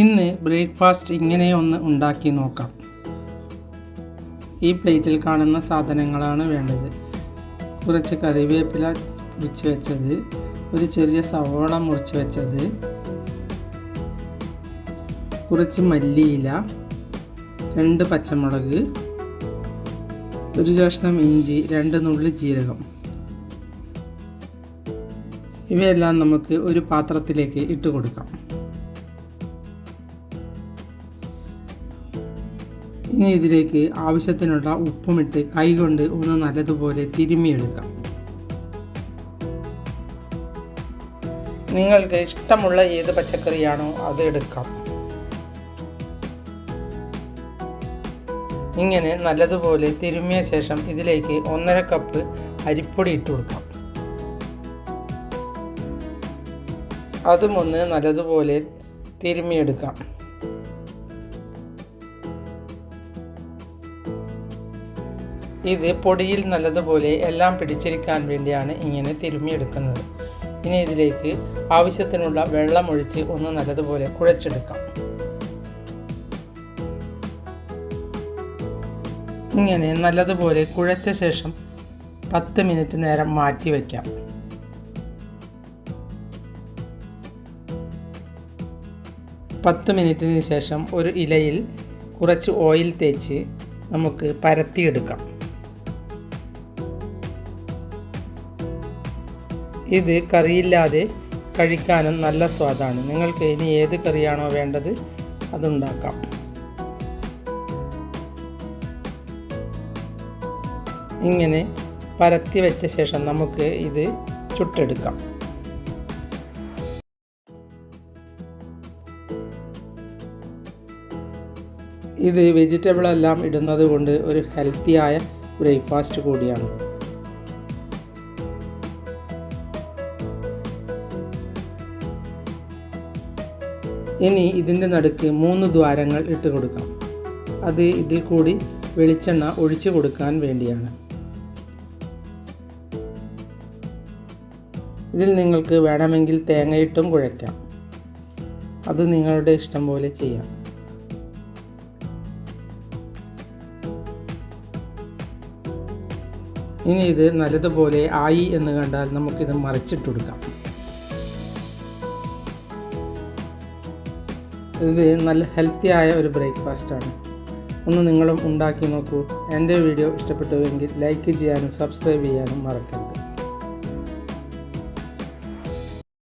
ഇന്ന് ബ്രേക്ക്ഫാസ്റ്റ് ഇങ്ങനെ ഒന്ന് ഉണ്ടാക്കി നോക്കാം. ഈ പ്ലേറ്റിൽ കാണുന്ന സാധനങ്ങളാണ് വേണ്ടത്. കുറച്ച് കറിവേപ്പില മുറിച്ച് വെച്ചത് ഒരു ചെറിയ സവോള മുറിച്ച് വെച്ചത് കുറച്ച് മല്ലിയില രണ്ട് പച്ചമുളക് ഒരു കഷ്ണം ഇഞ്ചി രണ്ട് നുള്ളി ജീരകം. ഇവയെല്ലാം നമുക്ക് ഒരു പാത്രത്തിലേക്ക് ഇട്ട് കൊടുക്കാം. ഇനി ഇതിലേക്ക് ആവശ്യത്തിനുള്ള ഉപ്പുമിട്ട് കൈകൊണ്ട് ഒന്ന് നല്ലതുപോലെ തിരുമിയെടുക്കാം നിങ്ങൾക്ക് ഇഷ്ടമുള്ള ഏത് പച്ചക്കറിയാണോ അത് എടുക്കാം. ഇങ്ങനെ നല്ലതുപോലെ തിരുമിയ ശേഷം ഇതിലേക്ക് ഒന്നര കപ്പ് അരിപ്പൊടി ഇട്ട് കൊടുക്കാം. അതും ഒന്ന് നല്ലതുപോലെ തിരുമ്മിയെടുക്കാം. ഇത് പൊടിയിൽ നല്ലതുപോലെ എല്ലാം പിടിച്ചിരിക്കാൻ വേണ്ടിയാണ് ഇങ്ങനെ തിരുമ്മിയെടുക്കുന്നത്. ഇനി ഇതിലേക്ക് ആവശ്യത്തിനുള്ള വെള്ളം ഒഴിച്ച് ഒന്ന് നല്ലതുപോലെ കുഴച്ചെടുക്കാം. ഇങ്ങനെ നല്ലതുപോലെ കുഴച്ച ശേഷം പത്ത് മിനിറ്റ് നേരം മാറ്റി വയ്ക്കാം. പത്ത് മിനിറ്റിന് ശേഷം ഒരു ഇലയിൽ കുറച്ച് ഓയിൽ തേച്ച് നമുക്ക് പരത്തിയെടുക്കാം. ഇത് കറിയില്ലാതെ കഴിക്കാനും നല്ല സ്വാദാണ്. നിങ്ങൾക്ക് ഇനി ഏത് കറിയാണോ വേണ്ടത് അതുണ്ടാക്കാം. ഇങ്ങനെ പരത്തി വെച്ച ശേഷം നമുക്ക് ഇത് ചുട്ടെടുക്കാം. ഇത് വെജിറ്റബിൾ എല്ലാം ഇടുന്നത് കൊണ്ട് ഒരു ഹെൽത്തിയായ ബ്രേക്ക്ഫാസ്റ്റ് കൂടിയാണ്. ഇനി ഇതിന്റെ നടുക്ക് മൂന്ന് ദ്വാരങ്ങൾ ഇട്ട് കൊടുക്കാം. അത് ഇതിൽ കൂടി വെളിച്ചെണ്ണ ഒഴിച്ചു കൊടുക്കാൻ വേണ്ടിയാണ്. ഇതിൽ നിങ്ങൾക്ക് വേണമെങ്കിൽ തേങ്ങയിട്ടും കുഴയ്ക്കാം. അത് നിങ്ങളുടെ ഇഷ്ടം പോലെ ചെയ്യാം. ഇനി ഇത് നല്ലതുപോലെ ആയി എന്ന് കണ്ടാൽ നമുക്കിത് മറിച്ചിട്ട് കൊടുക്കാം. ഇത് നല്ല ഹെൽത്തി ആയ ഒരു ബ്രേക്ക്ഫാസ്റ്റാണ് ഒന്ന് നിങ്ങളും ഉണ്ടാക്കി നോക്കൂ. എന്റെ വീഡിയോ ഇഷ്ടപ്പെട്ടുവെങ്കിൽ ലൈക്ക് ചെയ്യാനും സബ്സ്ക്രൈബ് ചെയ്യാനും മറക്കരുത്.